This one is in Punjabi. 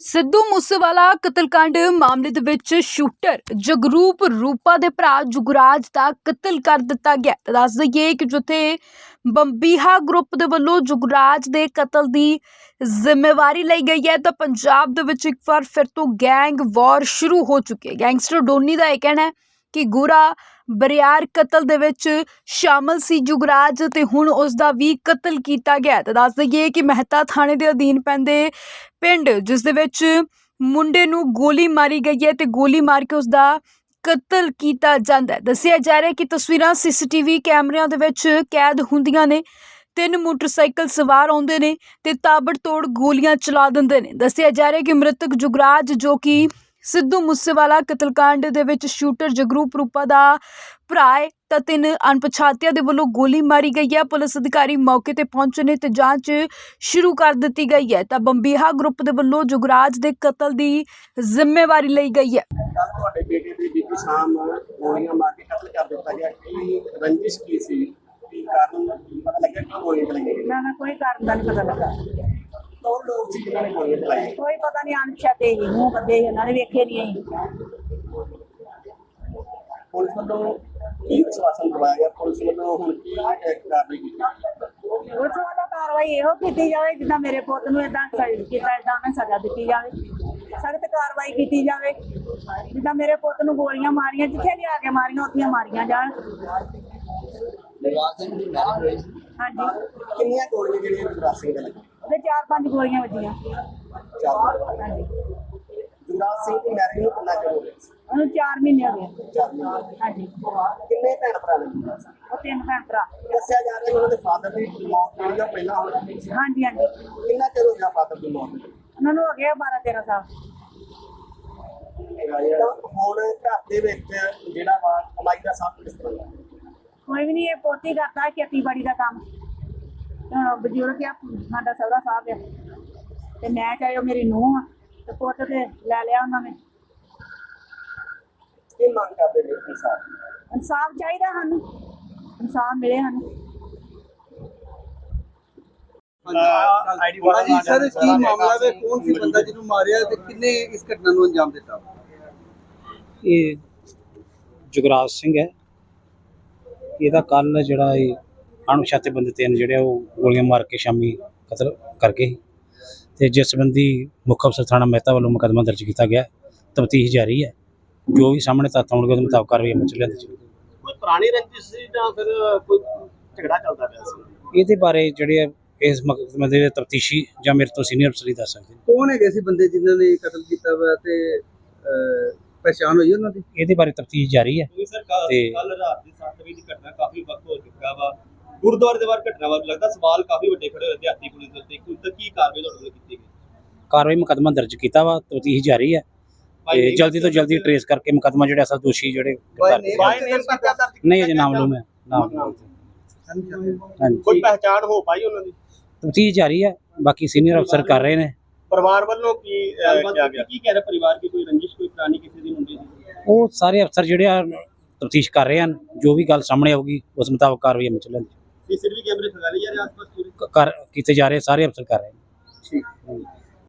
ਸਿੱਧੂ ਮੂਸੇਵਾਲਾ ਕਤਲकांड ਮਾਮਲੇ ਦੇ ਵਿੱਚ ਸ਼ੂਟਰ ਜਗਰੂਪ ਰੂਪਾ ਦੇ ਭਰਾ ਜੁਗਰਾਜ ਦਾ ਕਤਲ ਕਰ ਦਿੱਤਾ ਗਿਆ। ਤਾਂ ਦੱਸ ਦਈਏ ਕਿ ਜਿੱਥੇ ਬੰਬੀਹਾ ਗਰੁੱਪ ਦੇ ਵੱਲੋਂ ਜੁਗਰਾਜ ਦੇ ਕਤਲ ਦੀ ਜ਼ਿੰਮੇਵਾਰੀ ਲਈ ਗਈ ਹੈ, ਤਾਂ ਪੰਜਾਬ ਦੇ ਵਿੱਚ ਇੱਕ ਵਾਰ ਫਿਰ ਤੋਂ ਗੈਂਗ ਵਾਰ ਸ਼ੁਰੂ ਹੋ ਚੁੱਕੀ ਹੈ। ਗੈਂਗਸਟਰ ਡੋਨੀ ਦਾ ਇਹ ਕਹਿਣਾ ਹੈ ਕਿ ਗੋਰਾ ਬਰਿਆਰ ਕਤਲ ਦੇ ਵਿੱਚ ਸ਼ਾਮਲ ਸੀ ਜੁਗਰਾਜ ਤੇ ਹੁਣ ਉਸ ਦਾ ਵੀ ਕਤਲ ਕੀਤਾ ਗਿਆ ਤਾਂ ਦੱਸ ਦਈਏ ਕਿ ਮਹਿਤਾ ਥਾਣੇ ਦੇ ਅਧੀਨ ਪੈਂਦੇ ਪਿੰਡ, ਜਿਸ ਦੇ ਵਿੱਚ ਮੁੰਡੇ ਨੂੰ ਗੋਲੀ ਮਾਰੀ ਗਈ ਹੈ ਤੇ ਗੋਲੀ ਮਾਰ ਕੇ ਉਸ ਦਾ ਕਤਲ ਕੀਤਾ ਜਾਂਦਾ ਹੈ। ਦੱਸਿਆ ਜਾ ਰਿਹਾ ਕਿ ਤਸਵੀਰਾਂ ਸੀਸੀਟੀਵੀ ਕੈਮਰਿਆਂ ਦੇ ਵਿੱਚ ਕੈਦ ਹੁੰਦੀਆਂ ਨੇ, ਤਿੰਨ ਮੋਟਰਸਾਈਕਲ ਸਵਾਰ ਆਉਂਦੇ ਨੇ ਤੇ ਤਾਬੜਤੋੜ ਗੋਲੀਆਂ ਚਲਾ ਦਿੰਦੇ ਨੇ। ਦੱਸਿਆ ਜਾ ਰਿਹਾ ਕਿ ਮ੍ਰਿਤਕ ਜੁਗਰਾਜ ਜੋ ਕਿ ਸਿੱਧੂ ਮੂਸੇਵਾਲਾ ਕਤਲकांड ਦੇ ਵਿੱਚ ਸ਼ੂਟਰ ਜਗਰੂਪ ਰੂਪਾ ਦਾ ਭਰਾ ਹੈ ਤਾਂ ਤਿੰਨ ਅਣਪਛਾਤਿਆਂ ਦੇ ਵੱਲੋਂ ਗੋਲੀ ਮਾਰੀ ਗਈ ਹੈ। ਪੁਲਿਸ ਅਧਿਕਾਰੀ ਮੌਕੇ ਤੇ ਪਹੁੰਚੇ ਨੇ ਤੇ ਜਾਂਚ ਸ਼ੁਰੂ ਕਰ ਦਿੱਤੀ ਗਈ ਹੈ। ਤਾਂ ਬੰਬੀਹਾ ਗਰੁੱਪ ਦੇ ਵੱਲੋਂ ਜੁਗਰਾਜ ਦੇ ਕਤਲ ਦੀ ਜ਼ਿੰਮੇਵਾਰੀ ਲਈ ਗਈ ਹੈ। ਕੱਲ ਤੁਹਾਡੇ ਬੇਟੇ ਦੀ ਬੀਤੀ ਸ਼ਾਮ ਗੋਲੀਆਂ ਮਾਰ ਕੇ ਕਤਲ ਕਰ ਦਿੱਤਾ ਗਿਆ। ਕੀ ਰੰਜਿਸ਼ ਕੀ ਸੀ? ਕੀ ਕਾਰਨ? ਪਤਾ ਲੱਗਿਆ ਕਿ ਗੋਲੀਆਂ ਚਲਾਈਆਂ ਨਾ ਨਾ ਕੋਈ ਕਾਰਨ ਦਾ ਨਹੀਂ ਪਤਾ ਲੱਗਾ। ਕੌਣ ਲੋਕ ਸੀ ਜਿਨ੍ਹਾਂ ਨੇ ਗੋਲੀਆਂ ਚਲਾਈਆਂ? ਕੋਈ ਪਤਾ ਨਹੀਂ ਅਣਛਾਤੇ ਹੀ ਮੂੰਹ ਬੱਦੇ ਉਹਨਾਂ ਨੇ ਵੇਖੇ ਨਹੀਂ ਅਸੀਂ। ਪੁਲਿਸ ਵੱਲੋਂ ਕੀ ਵਿਸ਼ਵਾਸਨ ਦਵਾਇਆ ਗਿਆ? ਪੁਲਿਸ ਵੱਲੋਂ ਹੁਣ ਕੀ ਕਾਰਵਾਈ ਕੀਤੀ? ਉਸ ਵਾਲਾ ਕਾਰਵਾਈ ਇਹੋ ਕੀਤੀ ਜਾਵੇ ਜਿੱਦਾਂ ਮੇਰੇ ਪੁੱਤ ਨੂੰ ਇਦਾਂ ਕੀਤਾ ਇਦਾਂ ਉਹਨੂੰ ਸਜ਼ਾ ਦਿੱਤੀ ਜਾਵੇ। ਸਖਤ ਕਾਰਵਾਈ ਕੀਤੀ ਜਾਵੇ। ਜਿੱਦਾਂ ਮੇਰੇ ਪੁੱਤ ਨੂੰ ਗੋਲੀਆਂ ਮਾਰੀਆਂ ਜਿੱਥੇ ਲਿਆ ਕੇ ਮਾਰੀਆਂ ਉੱਥੇ ਮਾਰੀਆਂ ਜਾਣ। ਹਾਂਜੀ। ਕਿੰਨੀਆਂ ਗੋਲੀਆਂ ਜਿਹੜੀਆਂ ਸਿੰਘ ਦੇ ਲੱਗੀਆਂ? ਉਹਦੇ ਚਾਰ ਪੰਜ ਗੋਲੀਆਂ ਵੱਜੀਆਂ। ਚਾਰ ਹਾਂਜੀ। ਜੁਗਰਾਜ ਸਿੰਘ ਦੀ ਮੈਰਿਜ ਨੂੰ ਕਿੰਨਾ ਚਿਰ ਹੋ ਗਿਆ ਸੀ? ਉਹਨੂੰ 4 ਮਹੀਨੇ ਹੋ ਗਏ। ਚਾਰ ਮਹੀਨੇ ਹਾਂਜੀ। ਕਿੰਨੇ ਭੈਣ ਭਰਾ ਨੇ ਜੁਗਰਾਜ ਸਿੰਘ? ਉਹ ਤਿੰਨ ਭੈਣ ਭਰਾ। ਦੱਸਿਆ ਜਾ ਰਿਹਾ ਕਿ ਉਹਨਾਂ ਦੇ ਫਾਦਰ ਦੀ ਮੌਤ ਜਿਹੜੀ ਆ ਪਹਿਲਾਂ ਹੋ ਗਈ ਸੀ ਹਾਂਜੀ ਹਾਂਜੀ। ਕਿੰਨਾ ਚਿਰ ਹੋ ਗਿਆ ਫਾਦਰ ਦੀ ਮੌਤ? ਨੂੰ ਉਹਨਾਂ ਨੂੰ ਹੋ ਗਿਆ 12 13 ਸਾਲ। ਤਾਂ ਹੁਣ ਘਰ ਦੇ ਵਿੱਚ ਜਿਹੜਾ ਵਾ ਕਮਾਈ ਦਾ ਸਾਧਨ ਕਿਸ ਤਰ੍ਹਾਂ ਦਾ? ਕੋਈ ਵੀ ਨਹੀਂ ਇਹ ਪੋਤੀ ਕਰਦਾ ਖੇਤੀਬਾੜੀ ਦਾ ਕੰਮ। ਬਜ਼ੁਰਗ ਆ ਸਾਡਾ ਸਹੁਰਾ ਸਾਹਿਬ ਆ। ਤੇ ਮੈਂ ਚਾਹੇ ਉਹ ਮੇਰੀ ਨੂੰਹ ਆ ਤੇ ਪੁੱਤ ਤੇ ਲੈ ਲਿਆ ਉਹਨਾਂ ਨੇ। ਕੀ ਮੰਗ ਕਰਦੇ ਨੇ ਇਨਸਾਨ ਇਨਸਾਫ ਚਾਹੀਦਾ ਸਾਨੂੰ। ਇਨਸਾਫ ਮਿਲੇ ਸਾਨੂੰ। ਹਾਂਜੀ ਸਰ ਕੀ ਮਾਮਲਾ ਵੇ? ਕੌਣ ਸੀ ਬੰਦਾ ਜਿਹਨੂੰ ਮਾਰਿਆ ਤੇ ਕਿੰਨੇ ਇਸ ਘਟਨਾ ਨੂੰ ਅੰਜਾਮ ਦਿੱਤਾ? ਇਹ ਜੁਗਰਾਜ ਸਿੰਘ ਹੈ। ਇਹਦਾ ਕੱਲ ਜਿਹੜਾ ਇਹ ਅਣਪਛਾਤੇ ਬੰਦੇ ਤਿੰਨ ਜਿਹੜੇ ਉਹ ਗੋਲੀਆਂ ਮਾਰ ਕੇ ਸ਼ਾਮੀ ਕਤਲ ਕਰ ਗਏ। ਤੇ ਜਿਸ ਸੰਬੰਧੀ ਮੁੱਖ ਅਫਸਰ ਥਾਣਾ ਮਹਿਤਾ ਵੱਲੋਂ ਮੁਕੱਦਮਾ ਦਰਜ ਕੀਤਾ ਗਿਆ ਤਫਤੀਸ਼ ਜਾਰੀ ਹੈ। ਜੋ ਵੀ ਸਾਹਮਣੇ ਤੱਥ ਆਉਣਗੇ ਉਹਦੇ ਮੁਤਾਬਕ ਕਾਰਵਾਈ ਅਮਲ ਚ ਲਿਆਂਦੀ ਜਾਊਗੀ। ਕੋਈ ਪੁਰਾਣੀ ਰੰਜਿਸ਼ ਸੀ ਜਾਂ ਫਿਰ ਕੋਈ ਝਗੜਾ ਚੱਲਦਾ ਪਿਆ ਸੀ? ਇਹਦੇ ਬਾਰੇ ਜਿਹੜੇ ਇਸ ਮੁਕੱਦਮੇ ਦੇ ਤਫਤੀਸ਼ੀ ਜਾਂ ਮੇਰੇ ਤੋਂ ਸੀਨੀਅਰ ਅਫਸਰ ਹੀ ਦੱਸ ਸਕਦੇ ਨੇ। ਕੌਣ ਹੈਗੇ ਸੀ ਬੰਦੇ ਜਿਨ੍ਹਾਂ ਨੇ ਕਤਲ ਕੀਤਾ ਵਾ ਤੇ ਪਛਾਣ ਹੋਈ ਉਹਨਾਂ ਦੀ? ਇਹਦੇ ਬਾਰੇ ਤਫਤੀਸ਼ ਜਾਰੀ ਹੈ। ਤੇ- ਕੱਲ ਰਾਤ ਦੀ 7 ਵਜੇ ਦੀ ਘਟਨਾ ਕਾਫੀ ਵਕਤ ਹੋ ਚੁੱਕਾ ਵਾ। ਗੁਰਦੁਆਰੇ ਦੇ ਬਾਹਰ ਘਟਨਾ ਵਾ ਲੱਗਦਾ ਸਵਾਲ ਕਾਫੀ ਵੱਡੇ ਖੜੇ ਹੋਏ ਦਿਹਾਤੀ ਪੁਲਿਸ ਦੇ ਉੱਤੇ। ਹੁਣ ਤੱਕ ਕੀ ਕਾਰਵਾਈ ਤੁਹਾਡੇ ਵੱਲੋਂ ਕੀਤੀ ਗਈ? ਕਾਰਵਾਈ ਮੁਕੱਦਮਾ ਦਰਜ ਕੀਤਾ ਵਾ ਤਫਤੀਸ਼ ਜਾਰੀ ਹੈ। ਤੇ ਜਲਦੀ ਤੋਂ ਜਲਦੀ ਟਰੇਸ ਕਰਕੇ ਮੁਕੱਦਮਾ ਜਿਹੜੇ ਅਸਲ ਦੋਸ਼ੀ ਜਿਹੜੇ ਗ੍ਰਿਫਤਾਰ ਨਹੀਂ ਅਜੇ ਨਾਮ ਲੂਮ ਹੈ ਨਾਮ ਕੋਈ ਪਹਿਚਾਣ ਹੋ ਪਾਈ ਉਹਨਾਂ ਦੀ? ਤਫਤੀਸ਼ ਜਾਰੀ ਹੈ ਬਾਕੀ ਸੀਨੀਅਰ ਅਫਸਰ ਕਰ ਰਹੇ ਨੇ। ਪਰਿਵਾਰ ਵੱਲੋਂ ਕੀ ਕਿਹਾ ਗਿਆ? ਕੀ ਕਹਿ ਰਿਹਾ ਪਰਿਵਾਰ ਕੀ ਕੋਈ ਰੰਜਿਸ਼ ਕੋਈ ਪੁਰਾਣੀ ਕਿਸੇ ਦੀ ਮੁੰਡੇ ਦੀ? ਉਹ ਸਾਰੇ ਅਫਸਰ ਜਿਹੜੇ ਆ ਤਫਤੀਸ਼ ਕਰ ਰਹੇ ਹਨ। ਜੋ ਵੀ ਗੱਲ ਸਾਹਮਣੇ ਆਊਗੀ ਉਸ ਮੁਤਾਬਕ ਕਾਰਵਾਈ ਅਮਲ ਚ ਸੀਸੀਟੀਵੀ ਕੈਮਰੇ ਖਗਾਲੇ ਜਾ ਰਹੇ ਆਸ-ਪਾਸ ਪੂਰੇ? ਕਰ ਕੀਤੇ ਜਾ ਰਹੇ ਸਾਰੇ ਅਫਸਰ ਕਰ ਰਹੇ ਨੇ ਠੀਕ।